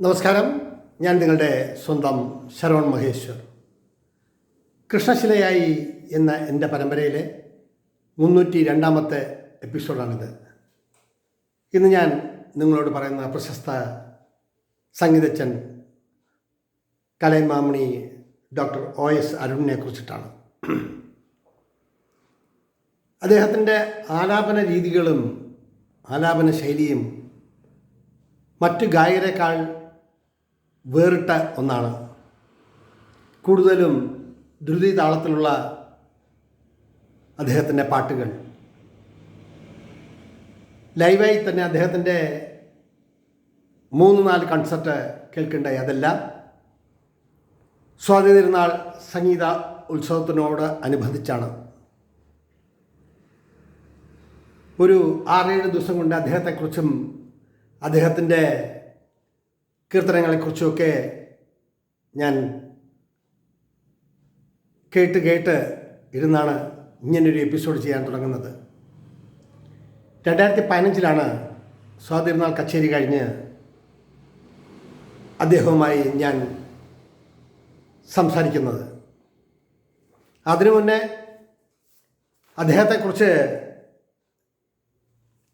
നമസ്കാരം. ഞാൻ നിങ്ങളുടെ സ്വന്തം ശരവൺ മഹേശ്വർ. കൃഷ്ണശിലയായി എന്ന എന്റെ പരമ്പരയിലെ മുന്നൂറ്റി രണ്ടാമത്തെ എപ്പിസോഡാണിത്. ഇന്ന് ഞാൻ നിങ്ങളോട് പറയുന്ന പ്രശസ്ത സംഗീതജ്ഞൻ കലൈമാമണി ഡോക്ടർ ഒ എസ് അരുണിനെ കുറിച്ചിട്ടാണ്. അദ്ദേഹത്തിന്റെ ആലാപന രീതികളും ആലാപന ശൈലിയും മറ്റു ഗായകരെക്കാൾ വേറിട്ട ഒന്നാണ്. കൂടുതലും ധൃതി താളത്തിലുള്ള അദ്ദേഹത്തിന്റെ പാട്ടുകൾ. ലൈവായി തന്നെ അദ്ദേഹത്തിന്റെ മൂന്ന് നാല് കൺസർട്ട് കേൾക്കേണ്ടായി അതെല്ലാം? സ്വാതി തിരുനാൾ സംഗീത ഉത്സവത്തിനോട് അനുബന്ധിച്ചാണ്. ഒരു ആറേഴ് ദിവസം കൊണ്ട് അദ്ദേഹത്തെക്കുറിച്ചും അദ്ദേഹത്തിന്റെ കീർത്തനങ്ങളെക്കുറിച്ചുമൊക്കെ ഞാൻ കേട്ട് കേട്ട് ഇരുന്നാണ് ഇങ്ങനൊരു എപ്പിസോഡ് ചെയ്യാൻ തുടങ്ങുന്നത്. രണ്ടായിരത്തി പതിനഞ്ചിലാണ് സ്വാതിരുന്നാൾ കച്ചേരി കഴിഞ്ഞ് അദ്ദേഹവുമായി ഞാൻ സംസാരിക്കുന്നത്. അതിനു മുന്നേ അദ്ദേഹത്തെക്കുറിച്ച്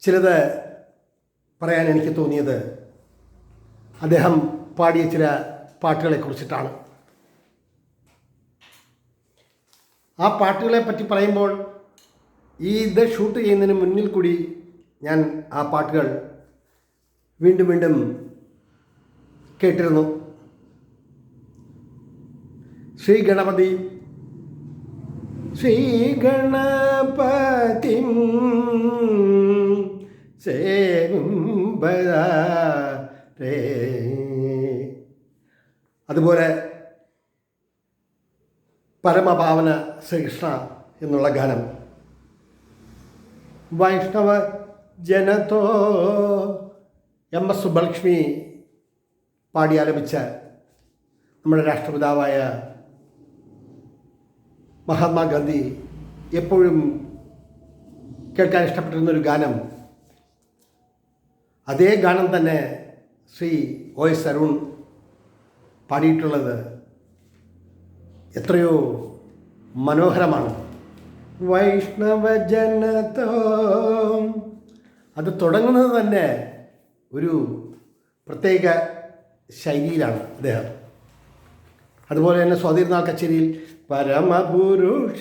ചിലത് പറയാൻ എനിക്ക് തോന്നിയത് അദ്ദേഹം പാടിയ ചില പാട്ടുകളെ കുറിച്ചിട്ടാണ്. ആ പാട്ടുകളെ പറ്റി പറയുമ്പോൾ ഈ ഇത് ഷൂട്ട് ചെയ്യുന്നതിന് മുന്നിൽ കൂടി ഞാൻ ആ പാട്ടുകൾ വീണ്ടും വീണ്ടും കേട്ടിരുന്നു. ശ്രീ ഗണപതി ശ്രീ ഗണപതി സേവേ അതുപോലെ പരമഭാവന ശ്രീകൃഷ്ണ എന്നുള്ള ഗാനം. വൈഷ്ണവ ജനതോ എം എസ് സുബ്ബലക്ഷ്മി പാടി ആലപിച്ച നമ്മുടെ രാഷ്ട്രപിതാവായ മഹാത്മാഗാന്ധി എപ്പോഴും കേൾക്കാൻ ഇഷ്ടപ്പെട്ടിരുന്നൊരു ഗാനം. അതേ ഗാനം തന്നെ ശ്രീ ഒ എസ് അരുൺ പാടിയിട്ടുള്ളത് എത്രയോ മനോഹരമാണ്. വൈഷ്ണവ ജനതോ അത് തുടങ്ങുന്നത് തന്നെ ഒരു പ്രത്യേക ശൈലിയിലാണ് അദ്ദേഹം. അതുപോലെ തന്നെ സ്വാതിരുന്നാൾ കച്ചേരിയിൽ പരമപുരുഷ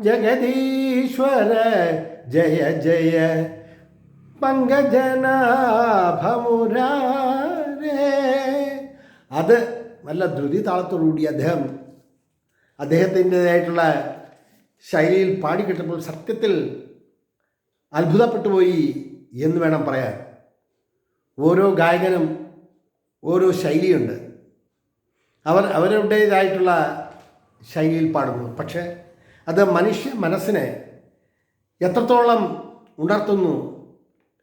ജഗദീശ്വര ജയ ജയ. പങ്കജനാഭമുരാരേ. അത് നല്ല ധൃതി താളത്തോടുകൂടി അദ്ദേഹം അദ്ദേഹത്തിന്റെതായിട്ടുള്ള ശൈലിയിൽ പാടിക്കിട്ടപ്പോൾ സത്യത്തിൽ അത്ഭുതപ്പെട്ടു പോയി എന്ന് വേണം പറയാൻ. ഓരോ ഗായകനും ഓരോ ശൈലിയുണ്ട്. അവർ അവരുടേതായിട്ടുള്ള ശൈലിയിൽ പാടുന്നു. പക്ഷേ അത് മനുഷ്യ മനസ്സിനെ എത്രത്തോളം ഉണർത്തുന്നു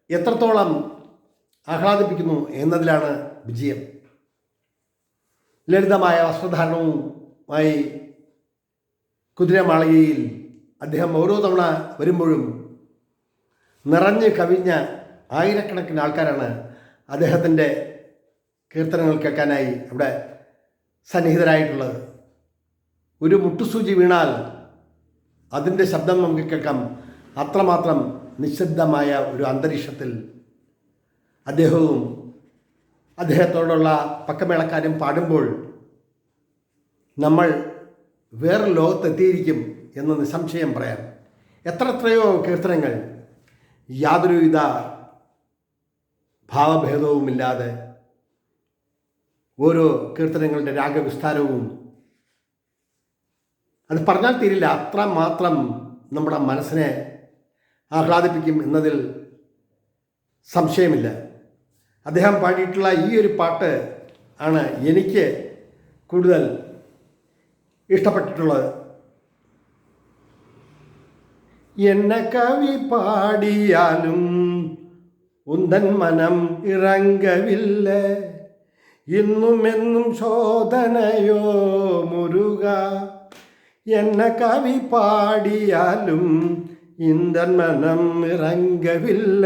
എത്രത്തോളം ആഹ്ലാദിപ്പിക്കുന്നു എന്നതിലാണ് വിജയം. ലളിതമായ വസ്ത്രധാരണവുമായി കുതിരമാളികയിൽ അദ്ദേഹം ഓരോ തവണ വരുമ്പോഴും നിറഞ്ഞ് കവിഞ്ഞ ആയിരക്കണക്കിന് ആൾക്കാരാണ് അദ്ദേഹത്തിന്റെ കീർത്തനങ്ങൾ കേൾക്കാനായി അവിടെ സന്നിഹിതരായിട്ടുള്ളത്. ഒരു മുട്ടുസൂചി വീണാൽ അതിന്റെ ശബ്ദം നമുക്ക് കേൾക്കാം. അത്രമാത്രം നിശബ്ദമായ ഒരു അന്തരീക്ഷത്തിൽ അദ്ദേഹവും അദ്ദേഹത്തോടുള്ള പക്കമേളക്കാരും പാടുമ്പോൾ നമ്മൾ വേറെ ലോകത്തെത്തിയിരിക്കും എന്ന് നിസ്സംശയം പറയാം. എത്ര എത്രയോ കീർത്തനങ്ങൾ യാതൊരുവിധ ഭാവഭേദവുമില്ലാതെ ഓരോ കീർത്തനങ്ങളുടെ രാഗവിസ്താരവും. അത് പറഞ്ഞാൽ തീരില്ല. അത്ര മാത്രം നമ്മുടെ മനസ്സിനെ ആഹ്ലാദിപ്പിക്കും എന്നതിൽ സംശയമില്ല. അദ്ദേഹം പാടിയിട്ടുള്ള ഈ ഒരു പാട്ട് ആണ് എനിക്ക് കൂടുതൽ ഇഷ്ടപ്പെട്ടിട്ടുള്ളത്. എന്നെ കവി പാടിയാലും ഉന്തൻ മനം ഇറങ്ങവില്ല. ഇന്നും എന്നും ശോധനയോ മുരുക. എന്നെ കവി പാടിയാലും ഇന്തൻ மனம் இறங்கவில்ல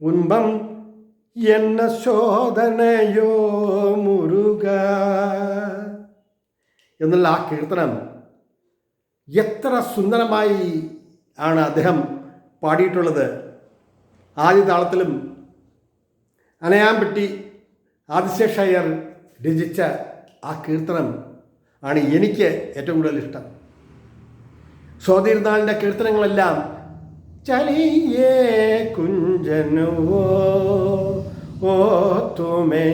உன்பம் என்ன ശോധനയോ മുരുക. എന്നുള്ള ആ കീർത്തനം എത്ര സുന്ദരമായി ആണ് അദ്ദേഹം പാടിയിട്ടുള്ളത്. ആദ്യ താളത്തിലും അനയാമ്പെട്ടി ആദിശേഷയ്യർ രചിച്ച ആ കീർത്തനം ആണ് എനിക്ക് ഏറ്റവും കൂടുതൽ ഇഷ്ടം. സ്വാതിരുന്നാളിന്റെ കീർത്തനങ്ങളെല്ലാം ചലിയേ കുഞ്ചനുവോ ഓ തുമേ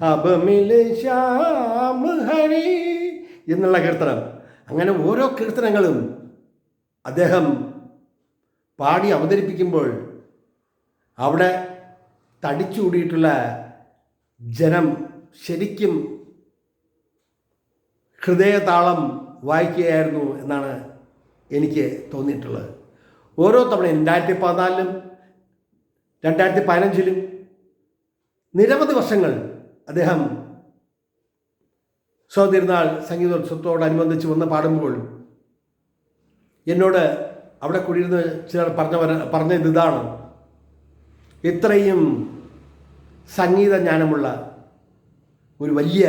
അബമിലെ ശ്യാം ഹരി എന്നുള്ള കീർത്തനം. അങ്ങനെ ഓരോ കീർത്തനങ്ങളും അദ്ദേഹം പാടി അവതരിപ്പിക്കുമ്പോൾ അവിടെ തടിച്ചുകൂടിയിട്ടുള്ള ജനം ശരിക്കും ഹൃദയതാളം വായിക്കുകയായിരുന്നു എന്നാണ് എനിക്ക് തോന്നിയിട്ടുള്ളത്. ഓരോ തവണ രണ്ടായിരത്തി പതിനാലിലും രണ്ടായിരത്തി പതിനഞ്ചിലും നിരവധി വർഷങ്ങൾ അദ്ദേഹം സ്വാതിരുന്നാൾ സംഗീതോത്സവത്തോടനുബന്ധിച്ച് വന്ന് പാടുമ്പോൾ എന്നോട് അവിടെ കൂടിയിരുന്ന് ചിലർ പറഞ്ഞവർ പറഞ്ഞത് ഇതാണ്. ഇത്രയും സംഗീത ജ്ഞാനമുള്ള ഒരു വലിയ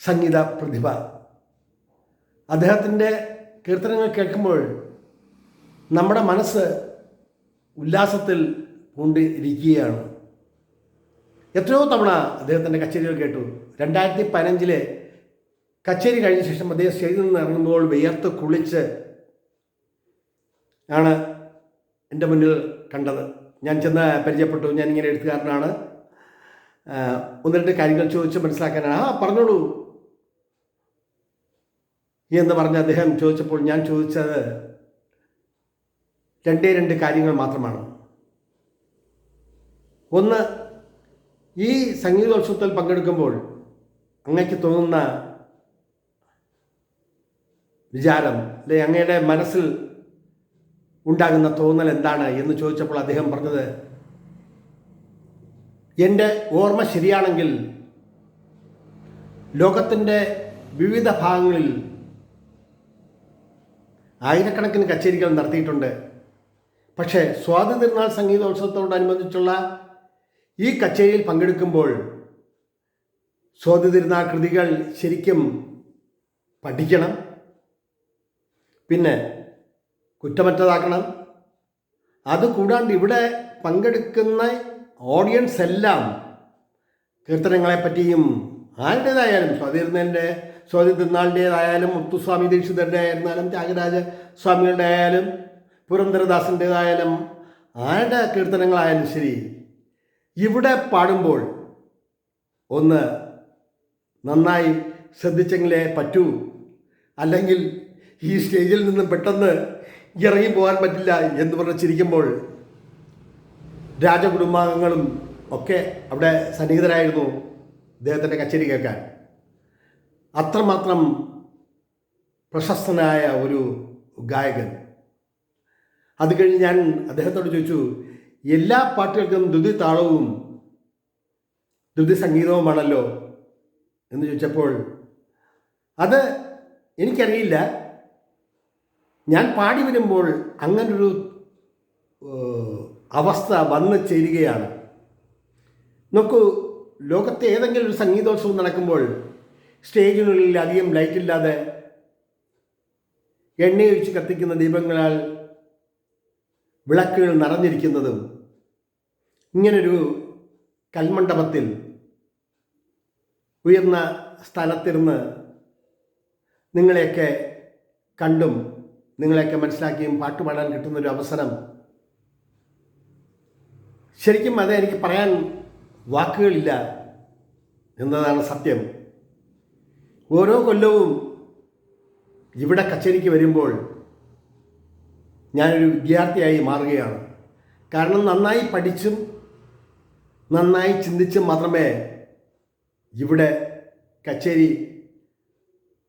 സംഗീത പ്രതിഭ അദ്ദേഹത്തിന്റെ കീർത്തനങ്ങൾ കേൾക്കുമ്പോൾ നമ്മുടെ മനസ്സ് ഉല്ലാസത്തിൽ കൊണ്ട് ഇരിക്കുകയാണ് എത്രയോ തവണ അദ്ദേഹത്തിന്റെ കച്ചേരികൾ കേട്ടു. രണ്ടായിരത്തി പതിനഞ്ചിലെ കച്ചേരി കഴിഞ്ഞ ശേഷം അദ്ദേഹം സ്റ്റേജിൽ നിന്ന് ഇറങ്ങുമ്പോൾ വിയർത്ത് കുളിച്ച് ആണ് എന്റെ മുന്നിൽ കണ്ടത്. ഞാൻ ചെന്ന് പരിചയപ്പെട്ടു. ഞാൻ ഇങ്ങനെ എഴുത്തുകാരനാണ്. ഒന്ന് രണ്ട് കാര്യങ്ങൾ ചോദിച്ച് മനസ്സിലാക്കാനാണ്. ആ പറഞ്ഞോളൂ. എന്ന് പറഞ്ഞ് അദ്ദേഹം ചോദിച്ചപ്പോൾ ഞാൻ ചോദിച്ചത് രണ്ടേ രണ്ട് കാര്യങ്ങൾ മാത്രമാണ്. ഒന്ന് ഈ സംഗീതോത്സവത്തിൽ പങ്കെടുക്കുമ്പോൾ അങ്ങക്ക് തോന്നുന്ന വിചാരം അല്ലെ അങ്ങയുടെ മനസ്സിൽ ഉണ്ടാകുന്ന തോന്നൽ എന്താണ് എന്ന് ചോദിച്ചപ്പോൾ അദ്ദേഹം പറഞ്ഞത് എന്റെ ഓർമ്മ ശരിയാണെങ്കിൽ ലോകത്തിന്റെ വിവിധ ഭാഗങ്ങളിൽ ആയിരക്കണക്കിന് കച്ചേരികൾ നടത്തിയിട്ടുണ്ട്. പക്ഷേ സ്വാതി തിരുനാൾ സംഗീതോത്സവത്തോടനുബന്ധിച്ചുള്ള ഈ കച്ചേരിയിൽ പങ്കെടുക്കുമ്പോൾ സ്വാതി കൃതികൾ ശരിക്കും പഠിക്കണം. പിന്നെ കുറ്റമറ്റതാക്കണം. അതുകൂടാണ്ട് ഇവിടെ പങ്കെടുക്കുന്ന ഓഡിയൻസ് എല്ലാം കീർത്തനങ്ങളെ പറ്റിയും ആരുടേതായാലും സ്വാതിരുന്നതിന്റെ സ്വാതി തിരുനാളിന്റേതായാലും മുത്തുസ്വാമി ദീക്ഷിതരുടെ ആയിരുന്നാലും ത്യാഗരാജ സ്വാമികളുടെ ആയാലും പുരന്ദരദാസിന്റേതായാലും ആരുടെ കീർത്തനങ്ങളായാലും ശരി ഇവിടെ പാടുമ്പോൾ ഒന്ന് നന്നായി ശ്രദ്ധിച്ചെങ്കിലേ പറ്റൂ. അല്ലെങ്കിൽ ഈ സ്റ്റേജിൽ നിന്ന് പെട്ടെന്ന് ഇറങ്ങി പോകാൻ പറ്റില്ല എന്ന് പറഞ്ഞ് ചിരിക്കുമ്പോൾ രാജകുടുംബാംഗങ്ങളും ഒക്കെ അവിടെ സന്നിഹിതരായിരുന്നു. അദ്ദേഹത്തിന്റെ കച്ചേരി കേൾക്കാൻ. അത്രമാത്രം പ്രശസ്തനായ ഒരു ഗായകൻ. അത് കഴിഞ്ഞ് ഞാൻ അദ്ദേഹത്തോട് ചോദിച്ചു എല്ലാ പാട്ടുകൾക്കും ധൃതി താളവും ധൃതി സംഗീതവുമാണല്ലോ? എന്ന് ചോദിച്ചപ്പോൾ അത് എനിക്കറിയില്ല. ഞാൻ പാടി വരുമ്പോൾ അങ്ങനൊരു അവസ്ഥ വന്നു ചേരുകയാണ്. നോക്കൂ ലോകത്തെ ഏതെങ്കിലും ഒരു സംഗീതോത്സവം നടക്കുമ്പോൾ സ്റ്റേജിനുള്ളിൽ അധികം ലൈറ്റില്ലാതെ എണ്ണയൊഴിച്ച് കത്തിക്കുന്ന ദീപങ്ങളാൽ വിളക്കുകൾ നിറഞ്ഞിരിക്കുന്നതും ഇങ്ങനൊരു കൽമണ്ഡപത്തിൽ ഉയർന്ന സ്ഥലത്തിരുന്ന് നിങ്ങളെയൊക്കെ കണ്ടും നിങ്ങളെയൊക്കെ മനസ്സിലാക്കിയും പാട്ടുപാടാൻ കിട്ടുന്നൊരു അവസരം. ശരിക്കും അത് എനിക്ക് പറയാൻ വാക്കുകളില്ല എന്നതാണ് സത്യം. ഓരോ കൊല്ലവും ഇവിടെ കച്ചേരിക്ക് വരുമ്പോൾ ഞാനൊരു വിദ്യാർത്ഥിയായി മാറുകയാണ്. കാരണം നന്നായി പഠിച്ചും നന്നായി ചിന്തിച്ചും മാത്രമേ ഇവിടെ കച്ചേരി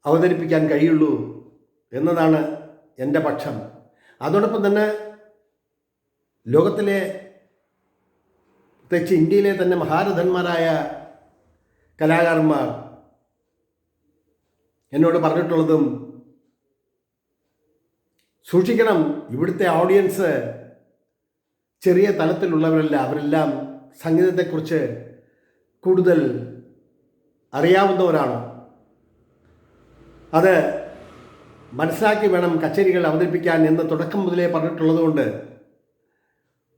അവതരിപ്പിക്കാൻ കഴിയുള്ളൂ എന്നതാണ് എന്റെ പക്ഷം. അതോടൊപ്പം തന്നെ ലോകത്തിലെ പ്രത്യേകിച്ച് ഇന്ത്യയിലെ തന്നെ മഹാരഥന്മാരായ കലാകാരന്മാർ. എന്നോട് പറഞ്ഞിട്ടുള്ളതും സൂക്ഷിക്കണം ഇവിടുത്തെ ഓഡിയൻസ് ചെറിയ തലത്തിലുള്ളവരല്ല അവരെല്ലാം സംഗീതത്തെക്കുറിച്ച് കൂടുതൽ അറിയാവുന്നവരാണ്. അത് മനസ്സിലാക്കി വേണം കച്ചേരികൾ അവതരിപ്പിക്കാൻ എന്ന് തുടക്കം മുതലേ പറഞ്ഞിട്ടുള്ളതുകൊണ്ട്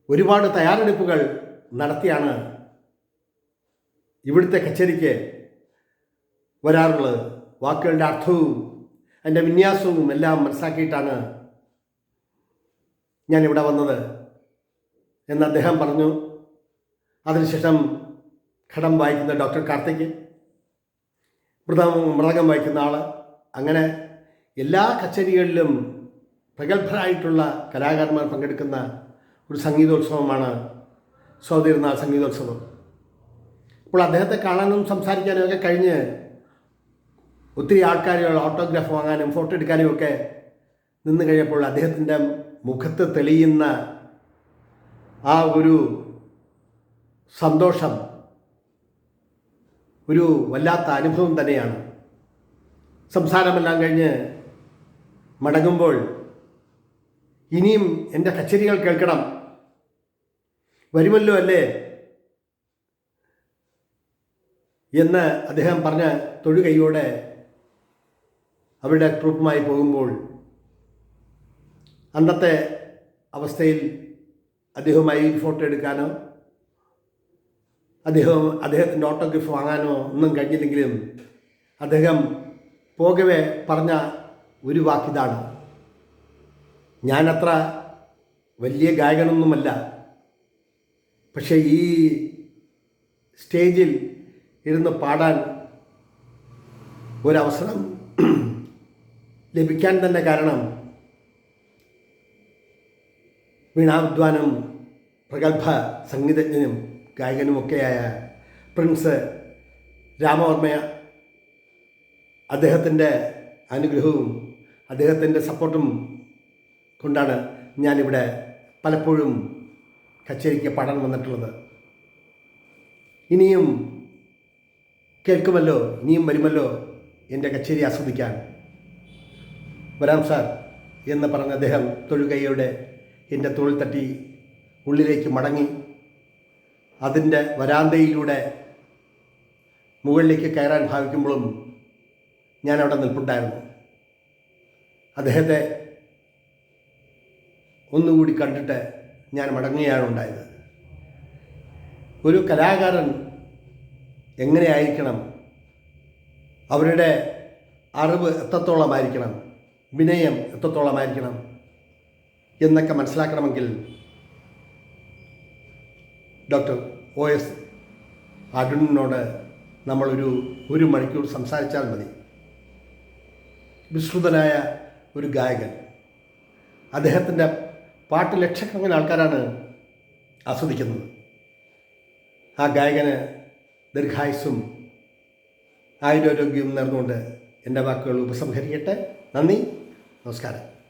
ഒരുപാട് തയ്യാറെടുപ്പുകൾ നടത്തിയാണ് ഇവിടുത്തെ കച്ചേരിക്ക് വരാറുള്ളത്. വാക്കുകളുടെ അർത്ഥവും അതിന്റെ വിന്യാസവും എല്ലാം മനസ്സിലാക്കിയിട്ടാണ് ഇവിടെ വന്നത് എന്ന് അദ്ദേഹം പറഞ്ഞു. അതിനുശേഷം ഘടം വായിക്കുന്ന ഡോക്ടർ കാർത്തിക് മൃതം മൃതകം വായിക്കുന്ന ആൾ അങ്ങനെ എല്ലാ കച്ചേരികളിലും പ്രഗത്ഭരായിട്ടുള്ള കലാകാരന്മാർ പങ്കെടുക്കുന്ന ഒരു സംഗീതോത്സവമാണ് സ്വാതിരുന്നാൾ സംഗീതോത്സവം. അപ്പോൾ അദ്ദേഹത്തെ കാണാനും സംസാരിക്കാനും ഒക്കെ കഴിഞ്ഞ് ഒത്തിരി ആൾക്കാരുകൾ ഓട്ടോഗ്രാഫ് വാങ്ങാനും ഫോട്ടോ എടുക്കാനും ഒക്കെ നിന്ന് കഴിഞ്ഞപ്പോൾ അദ്ദേഹത്തിന്റെ മുഖത്ത് തെളിയുന്ന ആ ഒരു സന്തോഷം ഒരു വല്ലാത്ത അനുഭവം തന്നെയാണ്. സംസാരമെല്ലാം കഴിഞ്ഞ് മടങ്ങുമ്പോൾ ഇനിയും എന്റെ കച്ചേരികൾ കേൾക്കണം. വരുമല്ലോ അല്ലേ? എന്ന് അദ്ദേഹം പറഞ്ഞ തൊഴുകൈയോടെ അവരുടെ ട്രൂപ്പുമായി പോകുമ്പോൾ അന്നത്തെ അവസ്ഥയിൽ അദ്ദേഹവുമായി ഫോട്ടോ എടുക്കാനോ അദ്ദേഹം അദ്ദേഹത്തിന്റെ ഓട്ടോഗ്രാഫ് വാങ്ങാനോ ഒന്നും കഴിഞ്ഞില്ലെങ്കിലും അദ്ദേഹം പോകവേ പറഞ്ഞ ഒരു വാക്കിതാണ്. ഞാനത്ര വലിയ ഗായകനൊന്നുമല്ല. പക്ഷേ ഈ സ്റ്റേജിൽ ഇരുന്ന് പാടാൻ ഒരവസരം ലഭിക്കാൻ തന്നെ കാരണം വീണാവിദ്വാനും പ്രഗത്ഭ സംഗീതജ്ഞനും ഗായകനുമൊക്കെയായ പ്രിൻസ് രാമവർമ്മയ അദ്ദേഹത്തിന്റെ അനുഗ്രഹവും അദ്ദേഹത്തിന്റെ സപ്പോർട്ടും കൊണ്ടാണ് ഞാനിവിടെ പലപ്പോഴും കച്ചേരിക്ക് പാടാൻ വന്നിട്ടുള്ളത്. ഇനിയും കേൾക്കുമല്ലോ ഇനിയും വരുമല്ലോ എന്റെ കച്ചേരി ആസ്വദിക്കാൻ. വരാം സാർ എന്ന് പറഞ്ഞ അദ്ദേഹം തൊഴുകൈയോടെ എന്റെ തോളിൽ തട്ടി ഉള്ളിലേക്ക് മടങ്ങി. അതിന്റെ വരാന്തയിലൂടെ മുകളിലേക്ക് കയറാൻ ഭാവിക്കുമ്പോഴും ഞാൻ അവിടെ നിൽപ്പുണ്ടായിരുന്നു. അദ്ദേഹത്തെ ഒന്നുകൂടി കണ്ടിട്ട് ഞാൻ മടങ്ങുകയാണ് ഉണ്ടായത്. ഒരു കലാകാരൻ എങ്ങനെയായിരിക്കണം അവരുടെ അറിവ് എത്രത്തോളമായിരിക്കണം? വിനയം എത്രത്തോളമായിരിക്കണം? എന്നൊക്കെ മനസ്സിലാക്കണമെങ്കിൽ ഡോക്ടർ ഒ എസ് അരുണിനോട് നമ്മളൊരു ഒരു മണിക്കൂർ സംസാരിച്ചാൽ മതി. വിസ്തൃതനായ ഒരു ഗായകൻ. അദ്ദേഹത്തിന്റെ പാട്ട് ലക്ഷക്കണക്കിന് ആൾക്കാരാണ് ആസ്വദിക്കുന്നത്. ആ ഗായകന് ദീർഘായുസും ആയുരാരോഗ്യവും നേർന്നുകൊണ്ട് എന്റെ വാക്കുകൾ ഉപസംഹരിക്കട്ടെ. നന്ദി. നമസ്കാരം.